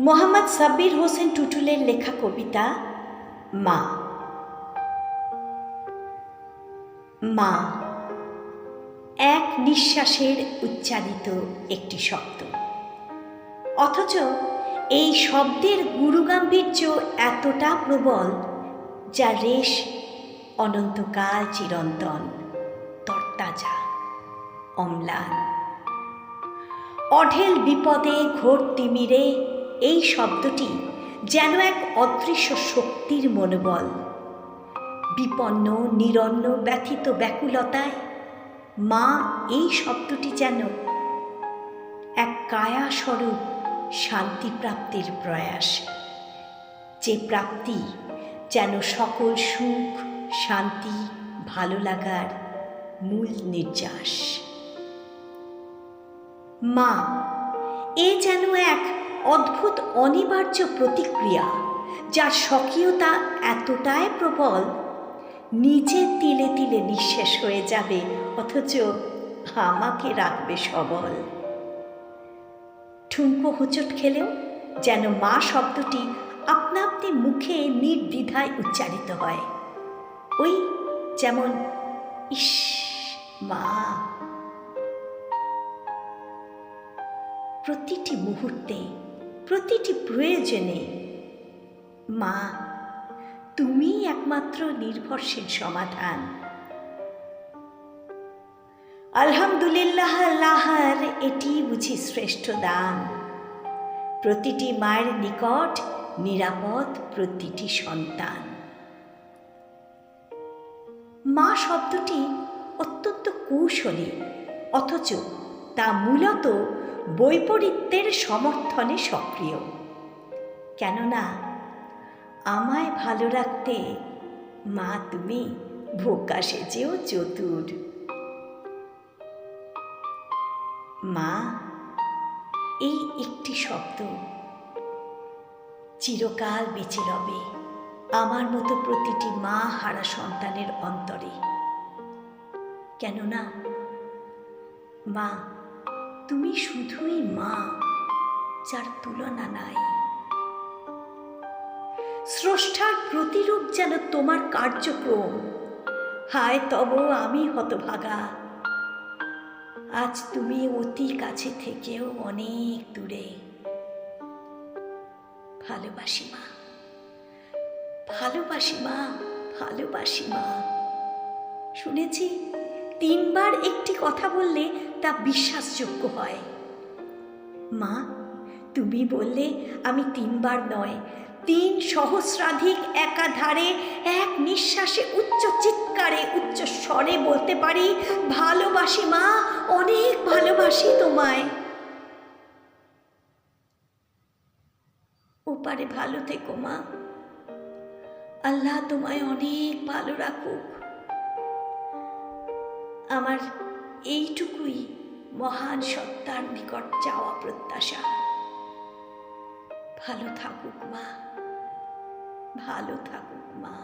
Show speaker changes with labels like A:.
A: মোহাম্মদ সাব্বির হোসেন টুটুলের লেখা কবিতা, মা। মা, এক নিঃশ্বাসের উচ্চারিত একটি শব্দ। অথচ এই শব্দের গুরুগাম্ভীর্য এতটা প্রবল যা রেশ অনন্তকাল চিরন্তন, তরতাজা, অম্লান। অঢেল বিপদে ঘোর তিমিরে এই শব্দটি যেন এক অদৃশ্য শক্তির মনোবল। বিপন্ন, নিরন্ন, ব্যথিত ব্যাকুলতায় মা এই শব্দটি যেন এক কায়াস্বরূপ শান্তি প্রাপ্তির প্রয়াস। যে প্রাপ্তি যেন সকল সুখ, শান্তি, ভালো লাগার মূল নির্যাস। মা, এ যেন এক অদ্ভুত অনিবার্য প্রতিক্রিয়া, যার স্বকীয়তা এতটাই প্রবল, নিজে তিলে তিলে নিঃশেষ হয়ে যাবে, অথচ আমাকে রাখবে সবল। ঠুনকো হোঁচট খেলেও যেন মা শব্দটি আপনা আপনি মুখে নির্দ্বিধায় উচ্চারিত হয়। ওই যেমন, ইস, মা। প্রতিটি মুহূর্তে প্রতিটি প্রয়োজনে। মা তুমি একমাত্র নির্ভরশীল সমাধান। আলহামদুলিল্লাহ আল্লাহর এটি বুঝি শ্রেষ্ঠ দান। প্রতিটি মায়ের নিকট নিরাপদ প্রতিটি সন্তান। মা শব্দটি অত্যন্ত কৌশলী, অথচ তা মূলত বৈপরীত্যের সমর্থনে সক্রিয়। কেননা, আমায় ভালো রাখতে মা তুমি ভোকা সেজেও চতুর। মা, এই একটি শব্দ চিরকাল বেঁচে রবে আমার মতো প্রতিটি মা হারা সন্তানের অন্তরে। কেননা, মা তুমি শুধুই মা, যার তুলনা নাই। স্রষ্টার প্রতিরূপ যেন তোমার কার্যক্রম, হায় তব আমি হতভাগা। আজ তুমি অতি কাছে থেকেও অনেক দূরে। ভালোবাসি মা ভালোবাসি মা ভালোবাসি মা। শুনেছি তিনবার একটি কথা বললে তা বিশ্বাসযোগ্য হয়। মা, তুমি বললে আমি তিনবার নয়, তিন সহস্রাধিক একাধারে, এক নিঃশ্বাসে, উচ্চ চিৎকারে, উচ্চ স্বরে বলতে পারি, ভালোবাসি মা, অনেক ভালোবাসি তোমায়। ওপারে ভালো থেকো মা। আল্লাহ তোমায় অনেক ভালো রাখুক। আমার এইটুকুই মহান সত্তার নিকট যাওয়া প্রত্যাশা। ভালো থাকুক মা। ভালো থাকুক মা।